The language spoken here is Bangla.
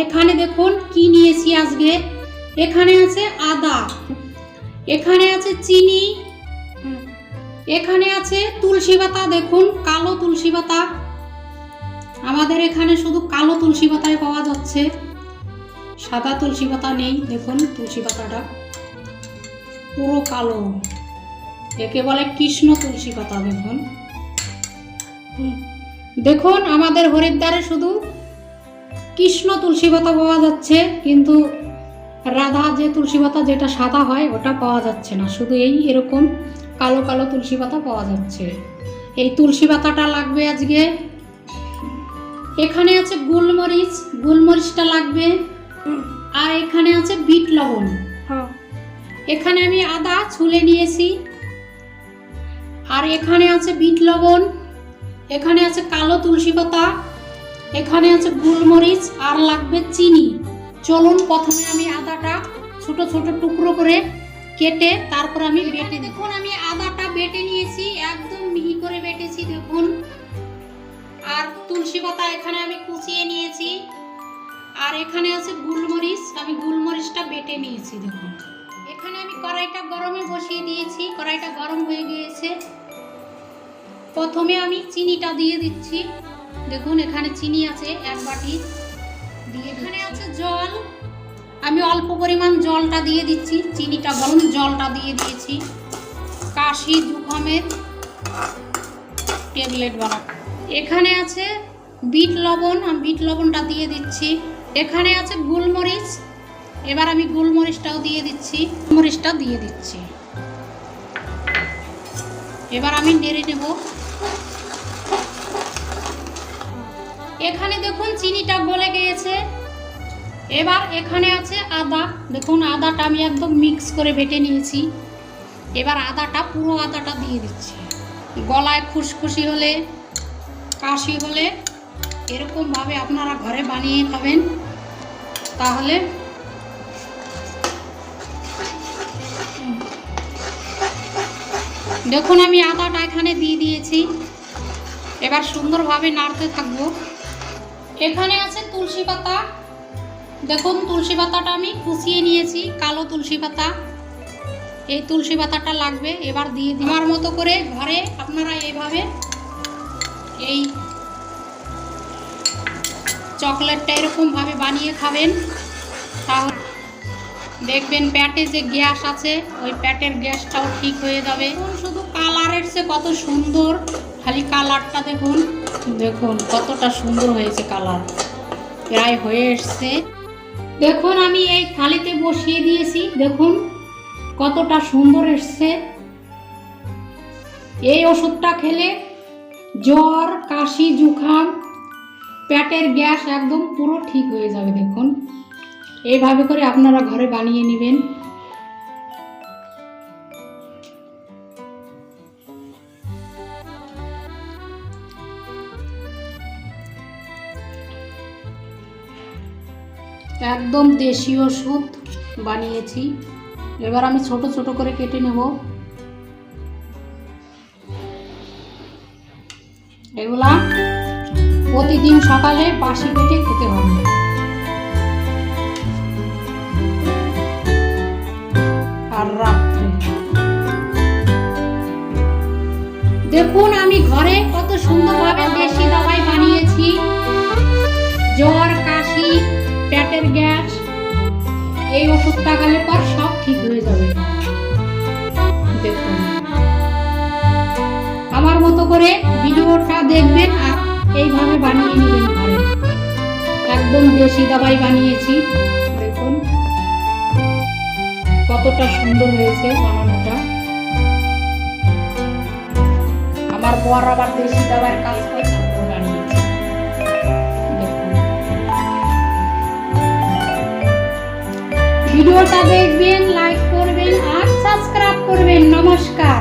এখানে দেখুন কি নিয়েছি আজকে। এখানে আছে আদা। এখানে আছে চিনি। এখানে আছে তুলসী পাতা, দেখুন, কালো তুলসী পাতা। আমাদের এখানে শুধু কালো তুলসী পাতাই পাওয়া যাচ্ছে। সাদা তুলসী পাতা নেই, দেখুন, তুলসী পাতাটা। পুরো কালো। একে বলে কৃষ্ণ তুলসী পাতা, দেখুন। দেখুন, আমাদের হরিদ্বারে শুধু কৃষ্ণ তুলসী পাতা পাওয়া যাচ্ছে কিন্তু রাধা যে তুলসী পাতা যেটা সাদা হয় ওটা পাওয়া যাচ্ছে না। শুধু এই এরকম কালো কালো তুলসী পাতা পাওয়া যাচ্ছে। এই তুলসী পাতাটা লাগবে আজকে। এখানে আছে গোলমরিচ গোলমরিচটা লাগবে। আর এখানে আছে বিট লবণ। হ্যাঁ। এখানে আমি আদা ছুলে নিয়েছি। আর এখানে আছে বিট লবণ। এখানে আছে কালো তুলসী পাতা। এখানে আছে গোলমরিচ আর লাগবে চিনি। চলুন প্রথমে আমি আদাটা ছোট ছোট টুকরো করে কেটে তারপর আমি বেটে দেখুন আমি আদাটা বেটে নিয়েছি একদম মিহি করে বেটেছি দেখুন। আর তুলসী পাতা এখানে আমি কুচিয়ে নিয়েছি। আর এখানে আছে গোলমরিচ আমি গোলমরিচটা বেটে নিয়েছি দেখুন। এখানে আমি কড়াইটা গরমে বসিয়ে দিয়েছি কড়াইটা গরম হয়ে গিয়েছে। প্রথমে আমি চিনিটা দিয়ে দিচ্ছি। দেখুন এখানে চিনি আছে এক বাটি। দিয়ে এখানে আছে জল। আমি অল্প পরিমাণ জলটা দিয়ে দিচ্ছি চিনিটা গরম জলটা দিয়ে দিয়েছি। কাশি জুখামের ট্যাবলেট বানা এখানে আছে বিট লবণ আমি বিট লবণটা দিয়ে দিচ্ছি। এখানে আছে গোলমরিচ এবার আমি গোলমরিচটাও দিয়ে দিচ্ছি। মরিচটা দিয়ে দিচ্ছি। এবার আমি নেড়ে নেব। এখানে দেখুন চিনিটা গলে গিয়েছে। এবার এখানে আছে আদা। দেখুন, আদাটা আমি একদম মিক্স করে ভেটে নিয়েছি। এবার আদাটা, পুরো আদাটা দিয়ে দিচ্ছি। গলায় খুশখুশি হলে, কাশি হলে এরকমভাবে আপনারা ঘরে বানিয়ে খাবেন। তাহলে দেখুন, আমি আদাটা এখানে দিয়ে দিয়েছি। এবার সুন্দরভাবে নাড়তে থাকব। এখানে আছে তুলসী পাতা। দেখুন, তুলসী পাতাটা আমি কুচিয়ে নিয়েছি, কালো তুলসী পাতা। এই তুলসী পাতাটা লাগবে, এবার দিয়ে আমার মতো করে ঘরে আপনারা এইভাবে এই চকলেটটা এরকমভাবে বানিয়ে খাবেন। তাহলে দেখবেন প্যাটে যে গ্যাস আছে, ওই প্যাটের গ্যাসটাও ঠিক হয়ে যাবে। শুধু কালারের সে কত সুন্দর। খালি কালারটা দেখুন। দেখুন, কতটা সুন্দর হয়েছে কালার। প্রায় হয়ে এসছে। দেখুন, আমি এই থালিতে বসিয়ে দিয়েছি। দেখুন, কতটা সুন্দর এসছে। এই ওষুধটা খেলে জ্বর, কাশি জুখাম পেটের গ্যাস একদম পুরো ঠিক হয়ে যাবে, দেখুন। এইভাবে করে আপনারা ঘরে বানিয়ে নেবেন। একদম দেশি ওষুধ বানিয়েছি। এবার আমি ছোট ছোট করে কেটে নেব। এগুলা প্রতিদিন সকালে বাসি পেটে খেতে হবে। আর রাত্রে। দেখুন আমি ঘরে কত সুন্দরভাবে দেশি দাবাই বানিয়েছি। জ্বর, কাশি পেটের গ্যাস, এই ওষুধ গেলে পর সব ঠিক হয়ে যাবে। দেখুন। আমার মতো করে ভিডিওটা দেখবেন আর এইভাবে বানিয়ে নেবেন একদম দেশি দাবাই বানিয়েছি। দেখুন। কতটা সুন্দর হয়েছে বানানোটা। আমার বর আবার দেশি দাবার কাজ করে। ভিডিওটা দেখবেন লাইক করবেন আর সাবস্ক্রাইব করবেন। নমস্কার।